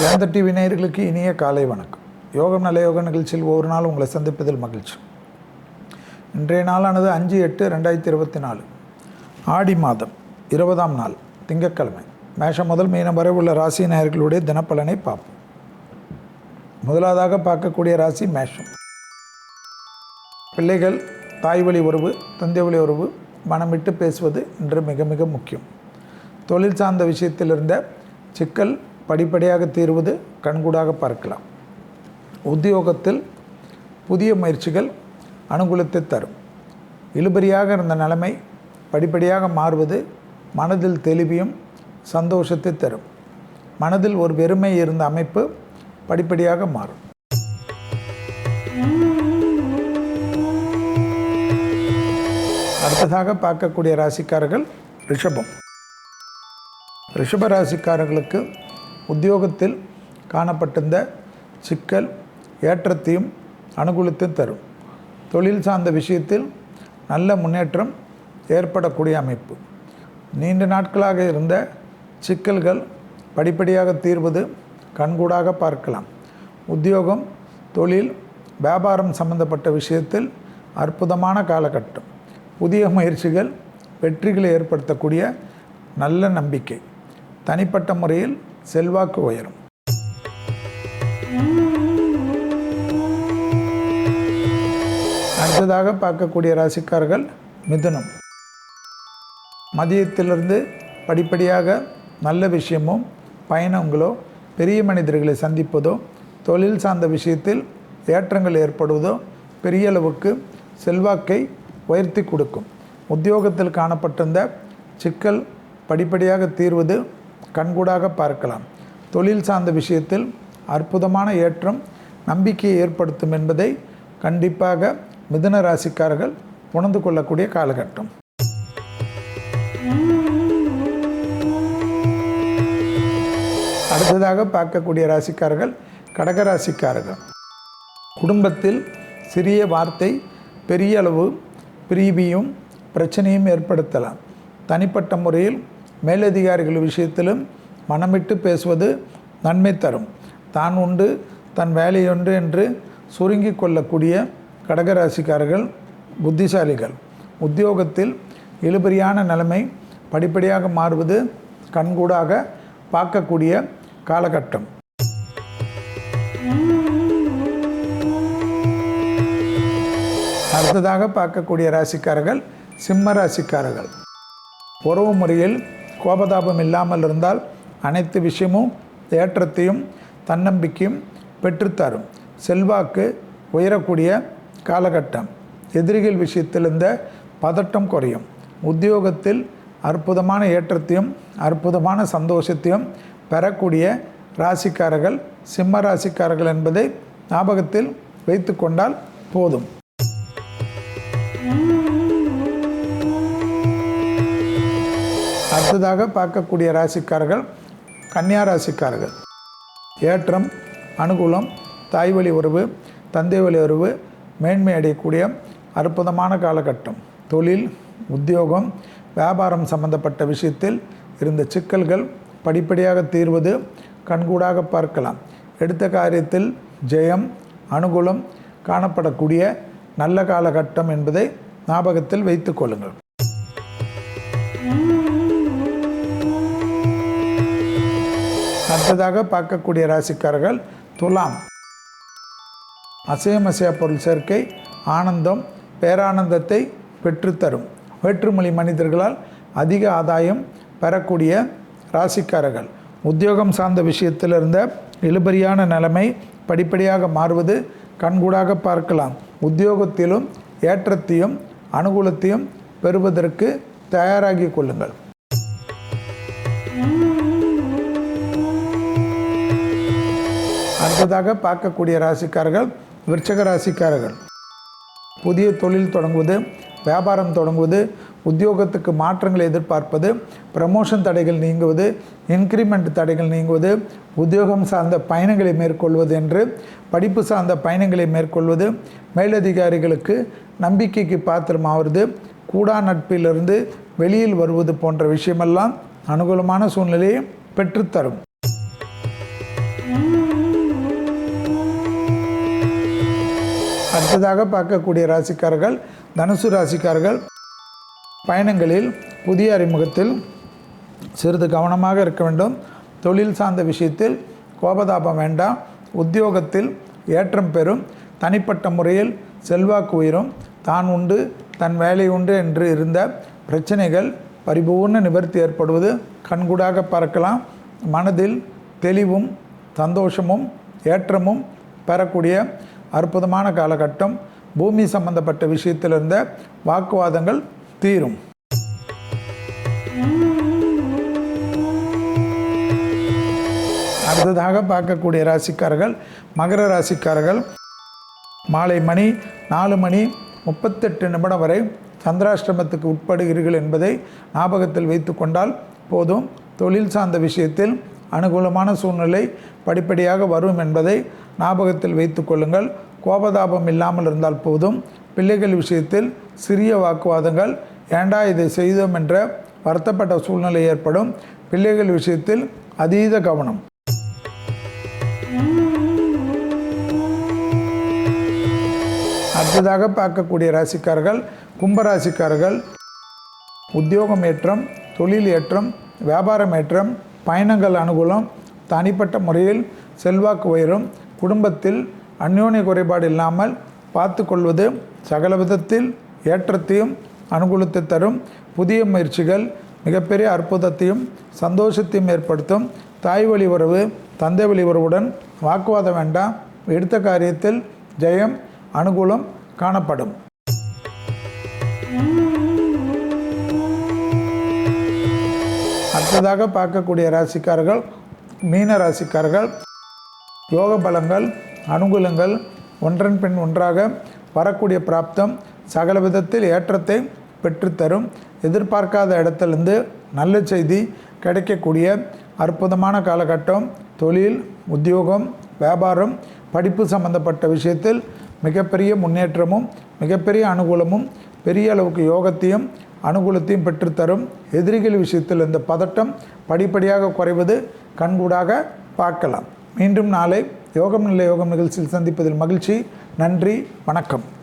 வேந்தர் டிவி நேயர்களுக்கு இனிய காலை வணக்கம். யோகம் நல்ல யோக நிகழ்ச்சியில் ஒவ்வொரு நாள் உங்களை சந்திப்பதில் மகிழ்ச்சி. இன்றைய நாளானது அஞ்சு எட்டு ரெண்டாயிரத்தி இருபத்தி நாலு. ஆடி மாதம் இருபதாம் நாள் திங்கட்கிழமை. மேஷம் முதல் மீனம் வரை உள்ள ராசி நேயர்களுடைய தினப்பலனை பார்ப்போம். முதலாவதாக பார்க்கக்கூடிய ராசி மேஷம். பிள்ளைகள் தாய் வழி உறவு தந்தை வழி உறவு மனமிட்டு பேசுவது இன்று மிக மிக முக்கியம். தொழில் சார்ந்த விஷயத்தில் இருந்த சிக்கல் படிப்படியாக தீர்வது கண்கூடாக பார்க்கலாம். உத்தியோகத்தில் புதிய முயற்சிகள் அனுகூலத்தை தரும். இழுபறியாக இருந்த நிலைமை படிப்படியாக மாறுவது மனதில் தெளிவையும் சந்தோஷத்தை தரும். மனதில் ஒரு வெறுமை இருந்த அமைப்பு படிப்படியாக மாறும். அடுத்ததாக பார்க்கக்கூடிய ராசிக்காரர்கள் ரிஷபம். ரிஷப ராசிக்காரர்களுக்கு உத்தியோகத்தில் காணப்பட்டிருந்த சிக்கல் ஏற்றத்தையும் அனுகூலத்தையும் தரும். தொழில் சார்ந்த விஷயத்தில் நல்ல முன்னேற்றம் ஏற்படக்கூடிய அமைப்பு. நீண்ட நாட்களாக இருந்த சிக்கல்கள் படிப்படியாக தீர்வது கண்கூடாக பார்க்கலாம். உத்தியோகம் தொழில் வியாபாரம் சம்பந்தப்பட்ட விஷயத்தில் அற்புதமான காலகட்டம். புதிய முயற்சிகள் வெற்றிகளை ஏற்படுத்தக்கூடிய நல்ல நம்பிக்கை. தனிப்பட்ட முறையில் செல்வாக்கு உயரும். அடுத்ததாக பார்க்கக்கூடிய ராசிக்கார்கள் மிதுனம். மதியத்திலிருந்து படிப்படியாக நல்ல விஷயமும் பயணங்களோ பெரிய மனிதர்களை சந்திப்பதோ தொழில் சார்ந்த விஷயத்தில் ஏற்றங்கள் ஏற்படுவதோ பெரிய அளவுக்கு செல்வாக்கை உயர்த்தி கொடுக்கும். உத்தியோகத்தில் காணப்பட்டிருந்த சிக்கல் படிப்படியாக தீர்வது கண்கூடாக பார்க்கலாம். தொழில் சார்ந்த விஷயத்தில் அற்புதமான ஏற்றம் நம்பிக்கையை ஏற்படுத்தும் என்பதை கண்டிப்பாக மிதுன ராசிக்காரர்கள் உணர்ந்து கொள்ளக்கூடிய காலகட்டம். அடுத்ததாக பார்க்கக்கூடிய ராசிக்காரர்கள் கடக ராசிக்காரர்கள். குடும்பத்தில் சிறிய வார்த்தை பெரிய அளவு பிரிவியும் பிரச்சனையும் ஏற்படுத்தலாம். தனிப்பட்ட முறையில் மேலதிகாரிகள் விஷயத்திலும் மனமிட்டு பேசுவது நன்மை தரும். தான் உண்டு தன் வேலையுண்டு என்று சுருங்கி கொள்ளக்கூடிய கடகராசிக்காரர்கள் புத்திசாலிகள். உத்தியோகத்தில் இழுபறியான நிலைமை படிப்படியாக மாறுவது கண்கூடாக பார்க்கக்கூடிய காலகட்டம். அடுத்ததாக பார்க்கக்கூடிய ராசிக்காரர்கள் சிம்ம ராசிக்காரர்கள். உறவு முறையில் கோபதாபம் இல்லாமல் இருந்தால் அனைத்து விஷயமும் ஏற்றத்தையும் தன்னம்பிக்கையும் பெற்றுத்தரும். செல்வாக்கு உயரக்கூடிய காலகட்டம். எதிரிகள் விஷயத்தில் இந்த பதட்டம் குறையும். உத்தியோகத்தில் அற்புதமான ஏற்றத்தையும் அற்புதமான சந்தோஷத்தையும் பெறக்கூடிய ராசிக்காரர்கள் சிம்ம ராசிக்காரர்கள் என்பதை ஞாபகத்தில் வைத்து கொண்டால் போதும் அடுத்ததாக பார்க்கக்கூடிய ராசிக்காரர்கள் கன்னியா ராசிக்காரர்கள். ஏற்றம் அனுகூலம் தாய் வழி உறவு தந்தை வழி உறவு மேன்மை அடையக்கூடிய அற்புதமான காலகட்டம். தொழில் உத்தியோகம் வியாபாரம் சம்பந்தப்பட்ட விஷயத்தில் இருந்த சிக்கல்கள் படிப்படியாக தீர்வது கண்கூடாக பார்க்கலாம். எடுத்த காரியத்தில் ஜெயம் அனுகூலம் காணப்படக்கூடிய நல்ல காலகட்டம் என்பதை ஞாபகத்தில் வைத்துக் கொள்ளுங்கள். அடுத்ததாக பார்க்கக்கூடிய ராசிக்காரர்கள் துலாம். அசையமசைய பொருள் சேர்க்கை ஆனந்தம் பேரானந்தத்தை பெற்றுத்தரும். வேற்றுமொழி மனிதர்களால் அதிக ஆதாயம் பெறக்கூடிய ராசிக்காரர்கள். உத்தியோகம் சார்ந்த விஷயத்தில் இருந்த இழுபறியான நிலைமை படிப்படியாக மாறுவது கண்கூடாக பார்க்கலாம். உத்தியோகத்திலும் ஏற்றத்தையும் அனுகூலத்தையும் பெறுவதற்கு தயாராகி கொள்ளுங்கள். அடுத்ததாக பார்க்கக்கூடிய ராசிக்காரர்கள் விருச்சக ராசிக்காரர்கள். புதிய தொழில் தொடங்குவது வியாபாரம் தொடங்குவது உத்தியோகத்துக்கு மாற்றங்களை எதிர்பார்ப்பது ப்ரமோஷன் தடைகள் நீங்குவது இன்க்ரிமெண்ட் தடைகள் நீங்குவது உத்தியோகம் சார்ந்த பயணங்களை மேற்கொள்வது என்று படிப்பு சார்ந்த பயணங்களை மேற்கொள்வது மேலதிகாரிகளுக்கு நம்பிக்கைக்கு பாத்திரமாவது கூடா நட்பிலிருந்து வெளியில் வருவது போன்ற விஷயமெல்லாம் அனுகூலமான சூழ்நிலையை பெற்றுத்தரும். அடுத்ததாக பார்க்கக்கூடிய ராசிக்காரர்கள் தனுசு ராசிக்காரர்கள் பயணங்களில் புதிய அறிமுகத்தில் சிறிது கவனமாக இருக்க வேண்டும். தொழில் சார்ந்த விஷயத்தில் கோபதாபம் வேண்டாம். உத்தியோகத்தில் ஏற்றம் பெறும். தனிப்பட்ட முறையில் செல்வாக்கு உயரும். தான் உண்டு தன் வேலை உண்டு என்று இருந்த பிரச்சனைகள் பரிபூர்ண நிவர்த்தி ஏற்படுவது கண்கூடாக பார்க்கலாம். மனதில் தெளிவும் சந்தோஷமும் ஏற்றமும் பெறக்கூடிய அற்புதமான காலகட்டம். பூமி சம்பந்தப்பட்ட விஷயத்தில் இருந்த வாக்குவாதங்கள் தீரும். அடுத்ததாக பார்க்கக்கூடிய ராசிக்காரர்கள் மகர ராசிக்காரர்கள் மாலை மணி நாலு மணி முப்பத்தெட்டு நிமிடம் வரை சந்திராஷ்டிரமத்துக்கு உட்படுகிறீர்கள் என்பதை ஞாபகத்தில் வைத்து கொண்டால் போதும். தொழில் சார்ந்த விஷயத்தில் அனுகூலமான சூழ்நிலை படிப்படியாக வரும் என்பதை ஞாபகத்தில் வைத்து கொள்ளுங்கள். கோபதாபம் இல்லாமல் இருந்தால் போதும். பிள்ளைகள் விஷயத்தில் சிறிய வாக்குவாதங்கள். ஏண்டா இதை செய்தோம் என்ற வருத்தப்பட்ட சூழ்நிலை ஏற்படும். பிள்ளைகள் விஷயத்தில் அதீத கவனம். அடுத்ததாக பார்க்கக்கூடிய ராசிக்காரர்கள் கும்பராசிக்காரர்கள். உத்தியோகம் ஏற்றம் தொழில் ஏற்றம் வியாபாரம் ஏற்றம் பயணங்கள் அனுகூலம் தனிப்பட்ட முறையில் செல்வாக்கு உயரும் குடும்பத்தில் அந்யோன்ய குறைபாடு இல்லாமல் பார்த்து கொள்வது சகல விதத்தில் ஏற்றத்தையும் அனுகூலத்தை தரும். புதிய முயற்சிகள் மிகப்பெரிய அற்புதத்தையும் சந்தோஷத்தையும் ஏற்படுத்தும். தாய் வழி உறவு தந்தை வழி உறவுடன் வாக்குவாதம் வேண்டாம். எடுத்த காரியத்தில் ஜெயம் அனுகூலம் காணப்படும். அடுத்ததாக பார்க்கக்கூடிய ராசிக்காரர்கள் மீன ராசிக்காரர்கள் யோக பலங்கள் அனுகூலங்கள் ஒன்றன் பின் ஒன்றாக வரக்கூடிய பிராப்தம் சகல விதத்தில் ஏற்றத்தை பெற்றுத்தரும். எதிர்பார்க்காத இடத்திலிருந்து நல்ல செய்தி கிடைக்கக்கூடிய அற்புதமான காலகட்டம் தொழில் உத்தியோகம் வியாபாரம் படிப்பு சம்பந்தப்பட்ட விஷயத்தில் மிகப்பெரிய முன்னேற்றமும் மிகப்பெரிய அனுகூலமும் பெரிய அளவுக்கு யோகத்தையும் அனுகூலத்தையும் பெற்றுத்தரும். எதிரிகள் விஷயத்தில் இந்த பதட்டம் படிப்படியாக குறைவது கண்கூடாக பார்க்கலாம். மீண்டும் நாளை யோகம் நல்ல யோகம் நிகழ்ச்சியில் சந்திப்பதில் மகிழ்ச்சி. நன்றி வணக்கம்.